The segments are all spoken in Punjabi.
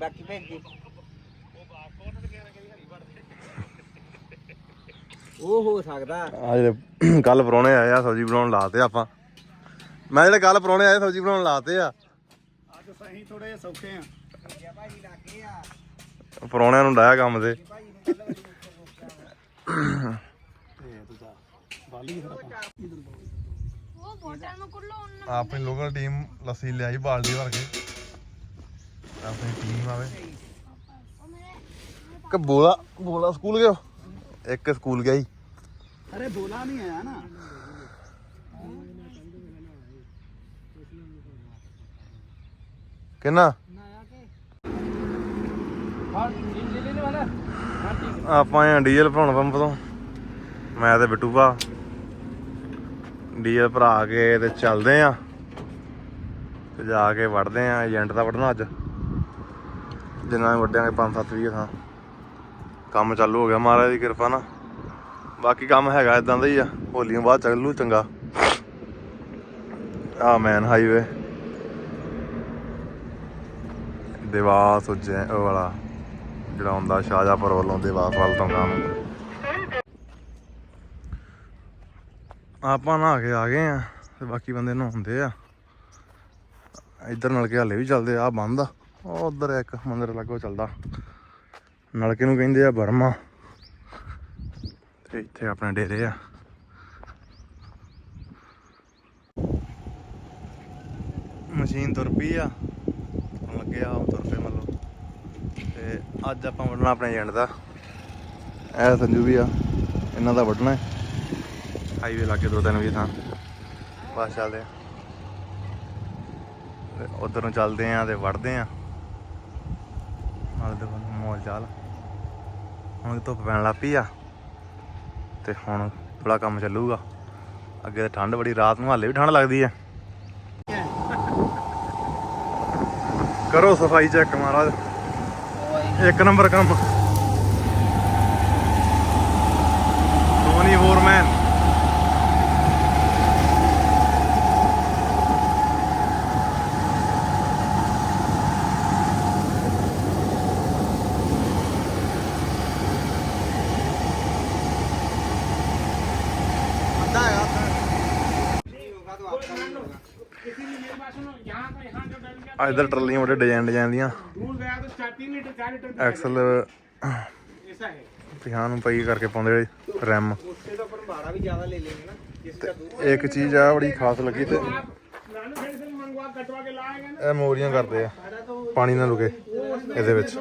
ਬਾਕੀ ਭੇਜ ਦੀ ਉਹ ਹੋ ਸਕਦਾ। ਆ ਜਿਹੜੇ ਕੱਲ ਪਰੋਣੇ ਆਏ ਆ ਸਬਜ਼ੀ ਬਣਾਉਣ ਲਾਤੇ ਆਪਾਂ। ਮੈਂ ਜਿਹੜੇ ਕੱਲ ਪਰੋਣੇ ਆਏ ਸਬਜ਼ੀ ਬਣਾਉਣ ਲਾਤੇ ਆ। ਅੱਜ ਸਹੀ ਥੋੜੇ ਸੌਖੇ ਆ। ਠੀਕ ਆ ਭਾਜੀ ਲੱਗੇ ਆ। ਪਰੋਣਿਆਂ ਨੂੰ ਡਾਇਆ ਕੰਮ ਤੇ। ਭਾਜੀ ਨੂੰ ਆਪਣੀ ਲੋਕਲ ਟੀਮ ਲੱਸੀ ਲਿਆਈ ਬਾਲਟੀ ਭਰ ਕੇ। ਆਪਣੀ ਟੀਮ ਆਵੇ। ਕਿ ਬੋਲਾ ਬੋਲਾ ਸਕੂਲ ਗਿਆ। ਇੱਕ ਸਕੂਲ ਗਿਆ ਹੀ ਅਰੇ ਬੋਲਾ ਨਹੀਂ ਆਇਆ ਨਾ। ਕਿੰਨਾ? ਆਪਾਂ ਡੀਜ਼ਲ ਭਰਾਉਣ ਪੰਪ ਤੋਂ। ਮੈਂ ਤੇ ਬਿੱਟੂ ਭਾ ਡੀਜ਼ਲ ਭਰਾ ਕੇ ਤੇ ਚੱਲਦੇ ਆ। ਤੇ ਜਾ ਕੇ ਵੜਦੇ ਆ ਏਜੰਟ ਦਾ ਵੜਨਾ ਅੱਜ। ਜਿੰਨਾ ਵੀ ਵੱਡਿਆਂਗੇ 5-7 ਵੀਹ ਥਾਂ। ਕੰਮ ਚਾਲੂ ਹੋ ਗਿਆ ਮਹਾਰਾਜ ਦੀ ਕਿਰਪਾ ਨਾਲ। ਬਾਕੀ ਕੰਮ ਹੈਗਾ ਇਦਾਂ ਦਾ ਹੀ ਆ। ਹੋਲੀਆਂ ਬਾਅਦ ਚੱਲੂ ਚੰਗਾ। ਆ ਮੈਨ ਹਾਈਵੇ। ਦੇਵਾਸ ਉੱਜੈ, ਉਹ ਵਾਲਾ। ਜਿਹੜਾ ਹੁੰਦਾ ਸ਼ਾਹਜਹਾਪੁਰ ਵੱਲੋਂ ਦੇਵਾਸ ਵੱਲ ਤੋਂ ਕੰਮ। ਆਪਾਂ ਨਹਾ ਕੇ ਆ ਗਏ ਆ ਤੇ ਬਾਕੀ ਬੰਦੇ ਨਹਾਉਂਦੇ ਆ। ਇੱਧਰ ਨਲਕੇ ਹਲੇ ਵੀ ਚੱਲਦੇ ਆ ਬੰਦ ਆ। ਉਧਰ ਇੱਕ ਮੰਦਿਰ ਲੱਗੋ ਚੱਲਦਾ। ਨਲਕੇ ਨੂੰ ਕਹਿੰਦੇ ਆ ਬਰਮਾ ਤੇ ਇੱਥੇ ਆਪਣੇ ਡੇਰੇ ਆ। ਮਸ਼ੀਨ ਤੁਰ ਪਈ ਆ। ਲੱਗੇ ਆ ਤੁਰ ਪਏ ਮਤਲਬ ਤੇ ਅੱਜ ਆਪਾਂ ਵੱਢਣਾ ਆਪਣੇ ਏਜੰਟ ਦਾ। ਇਹ ਸੰਜੂ ਵੀ ਆ। ਇਹਨਾਂ ਦਾ ਵੱਢਣਾ ਹੈ। ਹਾਈਵੇ ਲਾਗੇ ਦੋ ਤਿੰਨ ਵੀ ਥਾਂ। ਬਸ ਚੱਲਦੇ ਆ। ਤੇ ਉਧਰ ਨੂੰ ਚੱਲਦੇ ਆ ਤੇ ਵੜਦੇ ਆ। ਨਾਲ ਦੇ ਮੋਲ ਚਾਲ। ਹੁਣ ਧੁੱਪ ਪੈਣ ਲੱਗ ਪਈ ਆ ਤੇ ਹੁਣ ਥੋੜਾ ਕੰਮ ਚੱਲੂਗਾ। ਅੱਗੇ ਤਾਂ ਠੰਡ ਬੜੀ, ਰਾਤ ਨੂੰ ਹਾਲੇ ਵੀ ਠੰਡ ਲੱਗਦੀ ਆ। ਕਰੋ ਸਫ਼ਾਈ ਚੈੱਕ ਮਹਾਰਾਜ। ਇੱਕ ਨੰਬਰ ਕੰਮ ਟੋਨੀ ਫੋਰਮੈਨ ਬੰਦਾ ਹੈਗਾ ਨਹੀਂ ਹੋਗਾ ਤਾਂ ਆਪਕਾ ਨਹੀਂ ਹੋਗਾ ਆ ਇਧਰ ਟਰਲੀਆਂ ਬੜੇ ਡਿਜ਼ਾਈਨ ਡਿਜ਼ਾਈਨ ਦੀਆਂ। ਐਕਸਲ ਪਿਆਨ ਨੂੰ ਪਈ ਕਰਕੇ ਪਾਉਂਦੇ ਜਿਹੜੇ ਰੈਮ ਤੇ ਇੱਕ ਚੀਜ਼ ਆ ਬੜੀ ਖਾਸ ਲੱਗੀ ਤੇ ਇਹ ਮੋਰੀਆਂ ਕਰਦੇ ਆ, ਪਾਣੀ ਨਾਲ ਰੁਕੇ ਇਹਦੇ ਵਿੱਚ।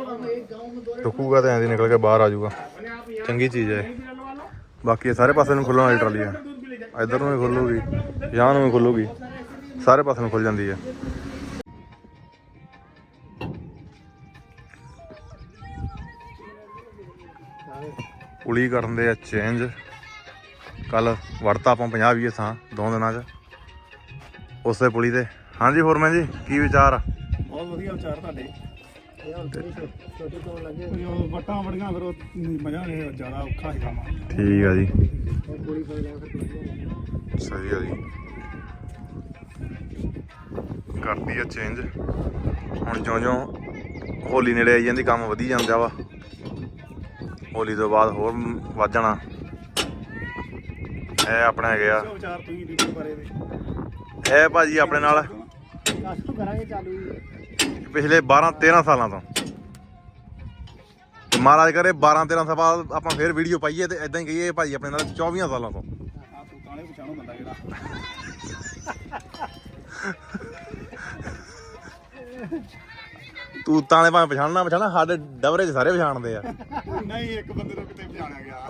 ਰੁਕੂਗਾ ਤਾਂ ਐਂ ਨਿਕਲ ਕੇ ਬਾਹਰ ਆ ਜਾਊਗਾ। ਚੰਗੀ ਚੀਜ਼ ਹੈ ਬਾਕੀ ਸਾਰੇ ਪਾਸੇ ਨੂੰ ਖੁੱਲਣ ਵਾਲੀ ਟਰਾਲੀ ਆ। ਇਧਰ ਨੂੰ ਵੀ ਖੁੱਲੂਗੀ ਜਾਂ ਨੂੰ ਵੀ ਖੁੱਲੂਗੀ। ਸਾਰੇ ਪਾਸੇ ਨੂੰ ਖੁੱਲ ਜਾਂਦੀ ਹੈ ਪੁਲੀ ਕਰਨ ਦੇ ਆ ਚੇਂਜ ਕੱਲ ਵੜਤਾ ਆਪਾਂ 50 20 ਥਾਂ ਦੋ ਦਿਨਾਂ 'ਚ। ਉਸੇ ਪੁਲੀ ਤੇ। ਹਾਂਜੀ ਫੋਰਮੈਨ ਜੀ ਕੀ ਵਿਚਾਰ ਆ? ਬਹੁਤ ਵਧੀਆ ਵਿਚਾਰ ਤੁਹਾਡੇ। ਛੋਟੇ ਤੋਂ ਲੱਗੇ ਉਹ ਵਟਾਂ ਵੜੀਆਂ ਫਿਰ ਉਹ ਮਜ਼ਾ ਨਹੀਂ ਜ਼ਿਆਦਾ ਔਖਾ ਹੀ ਕੰਮ। ਠੀਕ ਆ ਜੀ। ਸਹੀ ਆ ਜੀ। ਕਰਦੀ ਆ ਚੇਂਜ ਹੁਣ ਜਿਉਂ ਜਿਉਂ ਹੋਲੀ ਨੇੜੇ ਆਈ ਜਾਂਦੀ ਕੰਮ ਵਧੀ ਜਾਂਦਾ ਵਾ। ਹੋਲੀ ਤੋਂ ਬਾਅਦ ਹੋਰ ਵੱਧ ਜਾਣਾ। ਇਹ ਆਪਣੇ ਹੈਗੇ ਆ। ਵਿਚਾਰ ਤੁਸੀਂ ਦੀ ਬਾਰੇ ਦੇ ਇਹ ਭਾਜੀ ਆਪਣੇ ਨਾਲ। ਦੱਸ ਕਰਾਂਗੇ ਚਾਲੂ ਪਿਛਲੇ 12 13 ਸਾਲਾਂ ਤੋਂ। ਤੇ ਮਹਾਰਾਜ ਕਰੇ 12 13 ਸਾਲ ਬਾਅਦ ਆਪਾਂ ਫੇਰ ਵੀਡੀਓ ਪਾਈਏ ਤੇ ਇਦਾਂ ਹੀ ਕਹੀਏ ਭਾਜੀ ਆਪਣੇ ਨਾਲ 24 ਸਾਲਾਂ ਤੋਂ। ਆ ਤੂੰ ਤਾਲੇ ਪਛਾਣੋ ਬੰਦਾ ਜਿਹੜਾ ਤੂੰ ਤਾਂ ਨੇ ਭਾਵੇਂ ਪਛਾਣਨਾ ਪਛਾਣਾ ਸਾਡੇ ਡਬਰੇ 'ਚ ਸਾਰੇ ਪਛਾਣਦੇ ਆ। ਨਹੀਂ ਇੱਕ ਬੰਦੇ ਨੂੰ ਕਿਤੇ ਪਛਾਣਿਆ ਗਿਆ।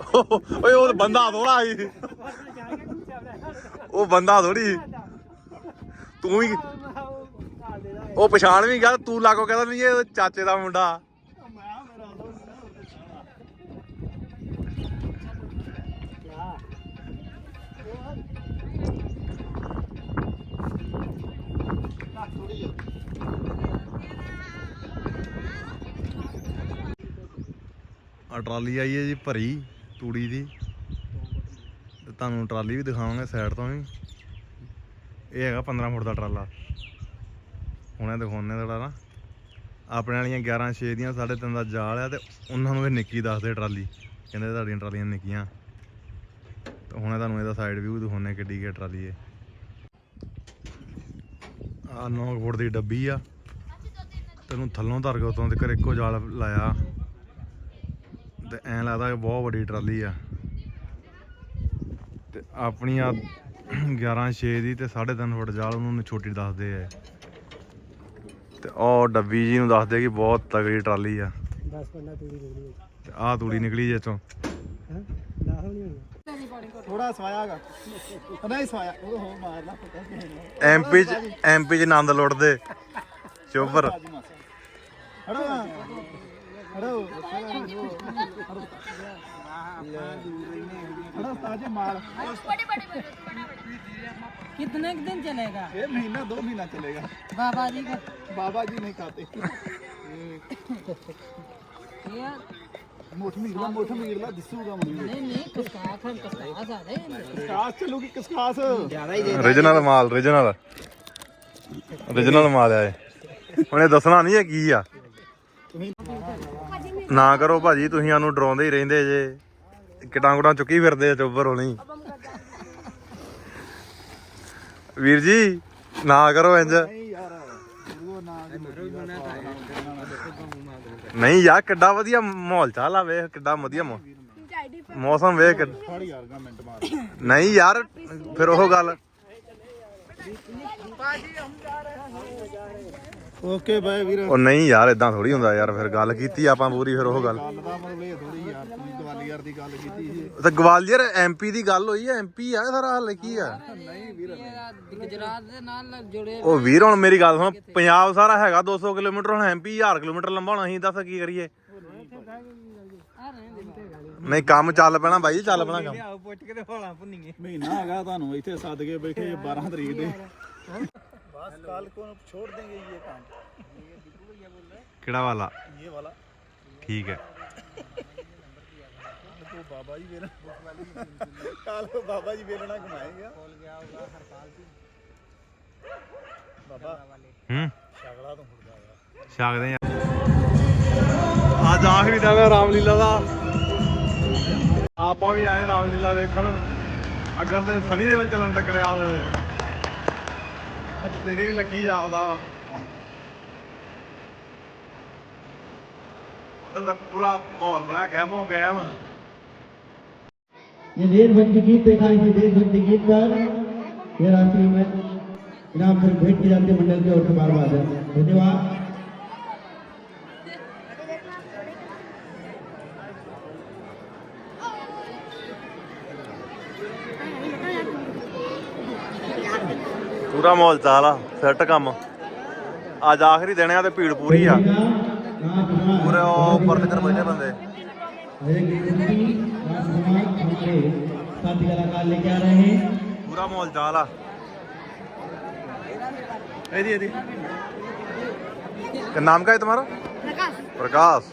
ਓਏ ਉਹ ਬੰਦਾ ਥੋੜਾ ਸੀ। ਉਹ ਬੰਦਾ ਥੋੜੀ ਤੂੰ ਹੀ ਉਹ ਪਛਾਣ ਵੀ ਗਿਆ ਤੂੰ ਲਾਗੋ ਕਹਿੰਦਾ ਨਹੀਂ ਇਹ ਚਾਚੇ ਦਾ ਮੁੰਡਾ। ਆ ਟਰਾਲੀ ਆਈ ਹੈ ਜੀ ਭਰੀ, ਤੂੜੀ ਦੀ। ਤੇ ਤੁਹਾਨੂੰ ਟਰਾਲੀ ਵੀ ਦਿਖਾਵਾਂਗੇ ਸਾਈਡ ਤੋਂ ਵੀ। ਇਹ ਹੈਗਾ 15 ਫੁੱਟ ਦਾ ਟਰਾਲਾ। ਹੁਣੇ ਦਿਖਾਉਣੇ ਥੋੜਾ ਨਾ। ਆਪਣੇ ਵਾਲੀਆਂ 11 6 ਦੀਆਂ 3.5 ਦਾ ਜਾਲ ਆ ਤੇ ਉਹਨਾਂ ਨੂੰ ਇਹ ਨਿੱਕੀ ਦੱਸਦੇ ਟਰਾਲੀ। ਕਹਿੰਦੇ ਤੁਹਾਡੀਆਂ ਟਰਾਲੀਆਂ ਨਿੱਕੀਆਂ। ਤੇ ਹੁਣੇ ਤੁਹਾਨੂੰ ਇਹਦਾ ਸਾਈਡ ਵਿਊ ਦਿਖਾਉਣੇ ਕਿੱਡੀ ਕਿ ਟਰਾਲੀ ਹੈ ਆ 9 ਫੁੱਟ ਦੀ ਡੱਬੀ ਆ। ਤੈਨੂੰ ਥੱਲੋਂ ਧਰ ਕੇ ਉਤੋਂ ਤੇ ਇੱਕੋ ਜਾਲ ਲਾਇਆ। ਤੇ ਐਂ ਲੱਗਦਾ ਕਿ ਬਹੁਤ ਵੱਡੀ ਟਰਾਲੀ ਆ। ਤੇ ਆਪਣੀ ਆ 11 6 ਦੀ ਤੇ 3.5 ਫੁੱਟ ਜਾਲ ਉਹਨੂੰ ਛੋਟੀ ਦੱਸਦੇ ਆ। ਤੇ ਉਹ ਡੱਬੀ ਜੀ ਨੂੰ ਦੱਸਦੇ ਕਿ ਬਹੁਤ ਤਗੜੀ ਟਰਾਲੀ ਆ। 10 ਪੰਨਾ ਤੂੜੀ ਨਿਕਲੀ ਤੇ ਆਹ ਤੂੜੀ ਨਿਕਲੀ ਜੇ ਚੋਂ ਹੈ? ਨਾ ਹੋਣੀ ਥੋੜਾ ਸਵਾਇਆਗਾ ਨਹੀਂ ਸਵਾਇਆ। ਉਹ ਹੋ ਮਾਰਨਾ ਨਹੀਂ ਐਮਪੀ ਚ ਐਮਪੀ ਚ ਆਨੰਦ ਲੁੱਟਦੇ। ਚੋਬਰ ਹੜੋ कितने के दिन चलेगा ਇਹ ਮਹੀਨਾ ਦੋ ਮਹੀਨਾ ਚਲੇਗਾ बाबा जी का ਬਾਬਾ ਜੀ ਨਹੀਂ ਖਾਤੇ ये ਮੋਠ ਮੀਰਲਾ ਮੋਠ ਮੀਰਲਾ ਦਿਸੂਗਾ ਮੈਨੂੰ नहीं नहीं कस्कास है कस्कास आ रहे हैं ਕਸਕਾਸ ਚੱਲੂਗੀ ਕਸਕਾਸ ਰੀਜਨਲ ਮਾਲ ਰੀਜਨਲ ਰੀਜਨਲ ਮਾਲ ਆ ਇਹ ਹੁਣ ਇਹ ਦੱਸਣਾ ਨਹੀਂ ਇਹ ਕੀ ਆ ਨਾ ਕਰੋ ਭਾਜੀ, ਤੁਸੀਂ ਸਾਨੂੰ ਡਰਾਉਂਦੇ ਹੀ ਰਹਿੰਦੇ ਜੇ। ਕਿਟਾਂ ਚੁੱਕੀ ਫਿਰਦੇ ਆ ਚੋਬਰ ਹੋਣੀ। ਵੀਰ ਜੀ, ਨਾ ਕਰੋ ਇੰਜ ਨਹੀਂ ਯਾਰ, ਕਿੱਡਾ ਵਧੀਆ ਮਾਹੌਲ ਚਾਲ ਆ ਵੇਖ, ਕਿੱਡਾ ਵਧੀਆ ਮੌਸਮ ਵੇਖ ਕਿ- ਯਾਰ ਗਾ ਮਿੰਟ ਮਾਰ ਨਹੀਂ ਯਾਰ, ਫਿਰ ਉਹ ਗੱਲ ਓਕੇ ਬਾਏ ਵੀਰ। ਉਹ ਨਹੀਂ ਯਾਰ ਇਦਾਂ ਥੋੜੀ ਹੁੰਦਾ ਯਾਰ ਫਿਰ ਗੱਲ ਕੀਤੀ ਆਪਾਂ ਪੂਰੀ ਫਿਰ ਉਹ ਗੱਲ। ਗਵਾਲੀਅਰ ਐਮਪੀ ਦੀ ਗੱਲ ਹੋਈ ਐ ਐਮਪੀ ਆ ਸਾਰਾ ਹੱਲ ਕੀ ਆ? ਉਹ ਵੀਰ ਹੁਣ ਮੇਰੀ ਗੱਲ ਸੁਣ ਪੰਜਾਬ ਸਾਰਾ ਹੈਗਾ 200 ਕਿਲੋਮੀਟਰ ਹੁਣ ਐਮਪੀ 1000 ਕਿਲੋਮੀਟਰ ਲੰਬਾ ਹੋਣਾ ਅਸੀਂ ਦੱਸ ਕੀ ਕਰੀਏ? ਨਹੀਂ ਕੰਮ ਚੱਲ ਪੈਣਾ ਬਾਈ ਚੱਲ ਪੈਣਾ ਕੰਮ। ਪੁੱਟ ਕੇ ਤੇ ਹੋਲਾ ਭੁੰਨੀਏ। ਮਹੀਨਾ ਹੈਗਾ ਤੁਹਾਨੂੰ ਇੱਥੇ ਸੱਦ ਕੇ ਬੈਠੇ 12 ਤਰੀਕ ਦੇ। ਕਿਹੜਾ काल को छोड़ देंगे ये काम किड़ा वाला ये वाला ठीक है तो बाबा जी ਸ਼ਗਲਾ ਤੋਂ ਮੁੜ ਜਾਗਾ ਛਾਗਦੇ ਆ। ਅੱਜ ਆਖਰੀ ਦਿਨ ਹੈ ਰਾਮਲੀਲਾ ਦਾ। ਆਪਾਂ ਵੀ ਆਏ ਰਾਮਲੀਲਾ ਦੇਖਣ। ਅਗਰ ਤੇ ਸਨੀ ਦੇ ਵਿੱਚ ਚੱਲਣ ਟੱਕਰਿਆ ਹੋਵੇ। ਅੱਜ ਤੇਰੇ ਵੀ ਲੱਗੀ ਜਾਪਦਾ ਉਹਦਾ ਪੂਰਾ ਮਾਹੌਲ ਬਣਾ ਕੇ ਮੋ ਗਿਆ ਵਾ ये देशभक्ति गीत दिखाएंगे देशभक्ति गीत पर ये रात्रि में इनाम फिर भेंट की जाती है मंडल के और बार बार धन्यवाद ਮਾਹੌਲ ਚਾਲ ਆ ਸੈੱਟ ਕੰਮ। ਅੱਜ ਆਖਰੀ ਦਿਨ ਆ ਤੇ ਭੀੜ ਪੂਰੀ ਆ। ਪੂਰੇ ਉਹ ਪਰਤ ਬੈਠੇ ਬੰਦੇ। ਸਾਥੀ ਕਲਾਕਾਰ ਲੈ ਕੇ ਆ ਪੂਰਾ ਮਾਹੌਲ ਚਾਲ ਆ ਨਾਮ ਕਾ ਹੈ ਤੁਹਾਡਾ? ਪ੍ਰਕਾਸ਼। ਪ੍ਰਕਾਸ਼।